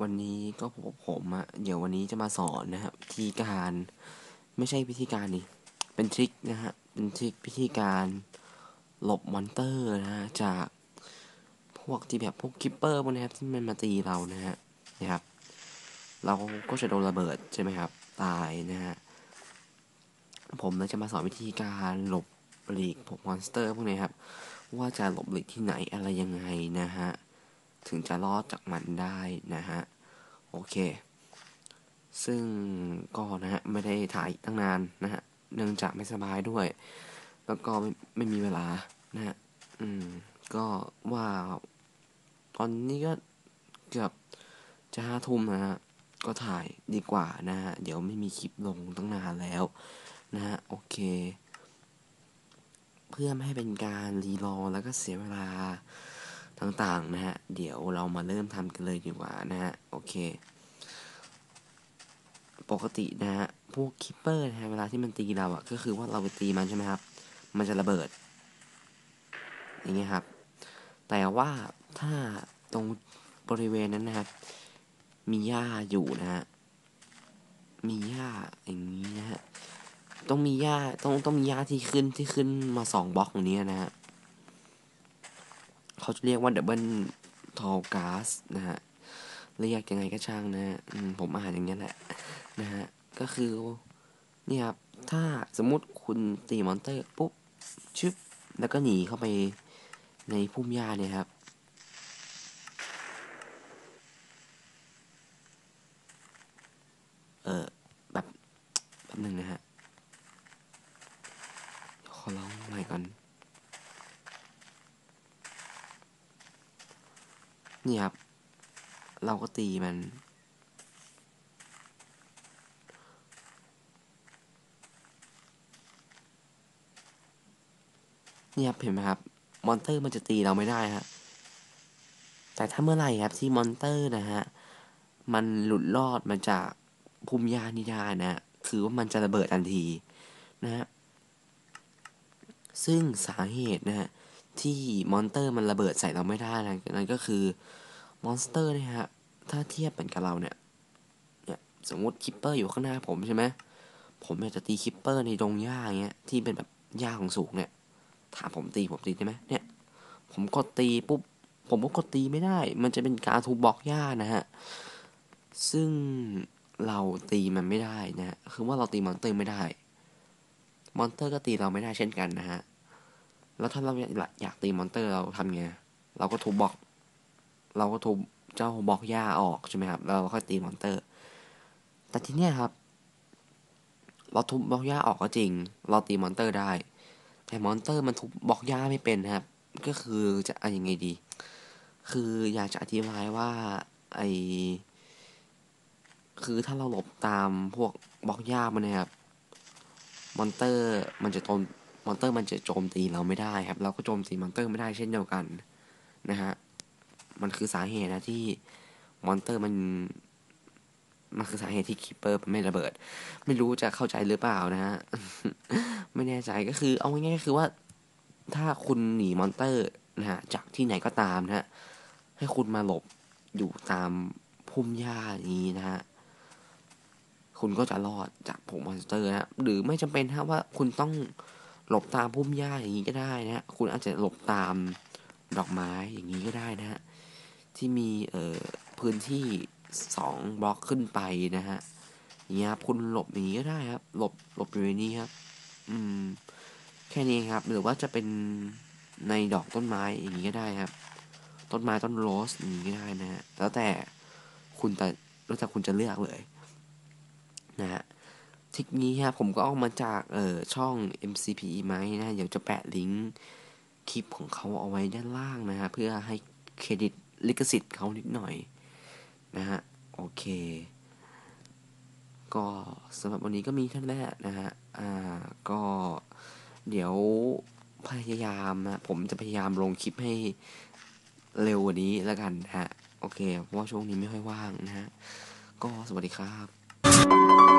วันนี้ก็ผมผมอะเดี๋ยววันนี้จะมาสอนนะครับวิธีการไม่ใช่วิธีการนี่เป็นทริคนะฮะเป็นทริควิธีการหลบมอนเตอร์นะฮะจากพวกที่แบบพวกคิปเปอร์พวกนี้ครับที่มันมาตีเรานะฮะนะครับ เราก็จะโดนระเบิดใช่ไหมครับ ตายนะฮะผมเลยจะมาสอนวิธีการหลบหลีกพวกมอนสเตอร์พวกนี้ครับ ว่าจะหลบหลีกที่ไหนอะไรยังไงนะฮะ ถึงจะรอดจากมันได้นะฮะ โอเค ซึ่งก็นะฮะ ไม่ได้ถ่ายตั้งนานนะฮะ เนื่องจากไม่สบายด้วย แล้วก็ไม่ไม่มีเวลานะฮะ อืม ก็ว่า ตอนนี้ก็เกือบจะห้าทุ่มนะฮะ ก็ถ่ายดีกว่านะฮะ เดี๋ยวไม่มีคลิปลงตั้งนานแล้วนะฮะ โอเค เพื่อไม่ให้เป็นการรีรอแล้วก็เสียเวลา ต่างๆนะฮะ เดี๋ยวเรามาเริ่มทำกันเลยดีกว่านะฮะ โอเค ปกตินะฮะ พวกคิปเปอร์นะฮะ เวลาที่มันตีเราอะก็คือว่าเราไปตีมันใช่ไหมครับ มันจะระเบิด อย่างเงี้ยครับ แต่ว่าถ้าตรงบริเวณนั้นนะครับ มีหญ้าอยู่นะฮะ มีหญ้าอย่างนี้นะฮะ ต้องมีหญ้า ต้องต้องมีหญ้าที่ขึ้นที่ขึ้นมาสองบล็อกอย่างนี้นะฮะ เขาจะเรียกว่าดับเบิลทอลกาสนะฮะ เรียกยังไงก็ช่างนะฮะผมอ่านอย่างนี้แหละนะฮะ ก็คือเนี่ยครับ ถ้าสมมุติคุณตีมอนเตอร์ปุ๊บชึบแล้วก็หนีเข้าไปในพุ่มหญ้าเนี่ยครับ เออแบบแป๊บหนึ่งนะฮะ ขอร้องใหม่ก่อน นี่ครับ เราก็ตีมัน นี่ครับเห็นไหมครับ มอนเตอร์มันจะตีเราไม่ได้ฮะ แต่ถ้าเมื่อไหร่ครับที่มอนเตอร์นะฮะ มันหลุดรอดมาจากภูมิยานิดานะ คือว่ามันจะระเบิดทันทีนะฮะ ซึ่งสาเหตุนะฮะที่มอนเตอร์มันระเบิดใส่เราไม่ได้นะนั่นก็คือ มอนสเตอร์เนี่ยฮะ ถ้าเทียบเป็นกับเราเนี่ย เนี่ยสมมติคิปเปอร์อยู่ข้างหน้าผมใช่ไหม ผมอยากจะตีคิปเปอร์ในดงหญ้าเงี้ย ที่เป็นแบบหญ้าของสูงเนี่ย ถามผมตีผมตีได้ไหมเนี่ย ผมกดตีปุ๊บ ผมก็กดตีไม่ได้ มันจะเป็นการทุบบล็อกหญ้านะฮะ ซึ่งเราตีมันไม่ได้นะคือว่าเราตีมอนเตอร์ไม่ได้ มอนเตอร์ก็ตีเราไม่ได้เช่นกันนะฮะ แล้วถ้าเราอยากตีมอนเตอร์เราทำไง เราก็ทุบบล็อก เราก็ทุบเจ้าบล็อกหญ้าออกใช่ไหมครับแล้วเราค่อยตีมอนเตอร์ แต่ทีเนี้ยครับ เราทุบบล็อกหญ้าออกก็จริง เราตีมอนเตอร์ได้ แต่มอนเตอร์มันทุบบล็อกหญ้าไม่เป็นครับ ก็คือจะอะไรยังไงดี คืออยากจะอธิบายว่าไอคือถ้าเราหลบตามพวกบล็อกหญ้ามันนะครับมอนเตอร์มันจะโจมมอนเตอร์มันจะโจมตีเราไม่ได้ครับ เราก็โจมตีมอนเตอร์ไม่ได้เช่นเดียวกันนะฮะ มันคือสาเหตุนะที่มอนเตอร์มันมันคือสาเหตุที่คิปเปอร์ไม่ระเบิด ไม่รู้จะเข้าใจหรือเปล่านะฮะ ไม่แน่ใจก็คือ เอาง่ายๆคือว่า ถ้าคุณหนีมอนเตอร์นะฮะจากที่ไหนก็ตามนะฮะ ให้คุณมาหลบอยู่ตามพุ่มหญ้าอย่างนี้นะฮะ คุณก็จะรอดจากผงมอนสเตอร์นะหรือไม่จำเป็นฮะว่าคุณต้องหลบตามพุ่มหญ้าอย่างนี้ก็ได้นะฮะ คุณอาจจะหลบตามดอกไม้อย่างนี้ก็ได้นะฮะ ที่มีเอ่อพื้นที่สองบล็อกขึ้นไปนะฮะอย่างเงี้ยครับคุณหลบอย่างนี้ก็ได้ครับ หลบหลบอยู่ในนี้ครับ อืม แค่นี้ครับ หรือว่าจะเป็นในดอกต้นไม้อย่างนี้ก็ได้ครับ ต้นไม้ต้นโรสอย่างนี้ก็ได้นะฮะแล้วแต่คุณแต่แล้วแต่คุณจะเลือกเลย นะฮะทิกนี้ครับผมก็เอามาจากเอ่อช่อง MCP ไหมนะเดี๋ยวจะแปะลิงก์คลิปของเขาเอาไว้ด้านล่างนะฮะเพื่อให้เครดิต ลิขสิทธิ์เขานิดหน่อยนะฮะ โอเค ก็สำหรับวันนี้ก็มีเท่านั้นแหละนะฮะ อ่า ก็เดี๋ยวพยายามนะผมจะพยายามลงคลิปให้เร็วกว่านี้แล้วกันนะฮะ โอเค เพราะว่าช่วงนี้ไม่ค่อยว่างนะฮะ ก็สวัสดีครับ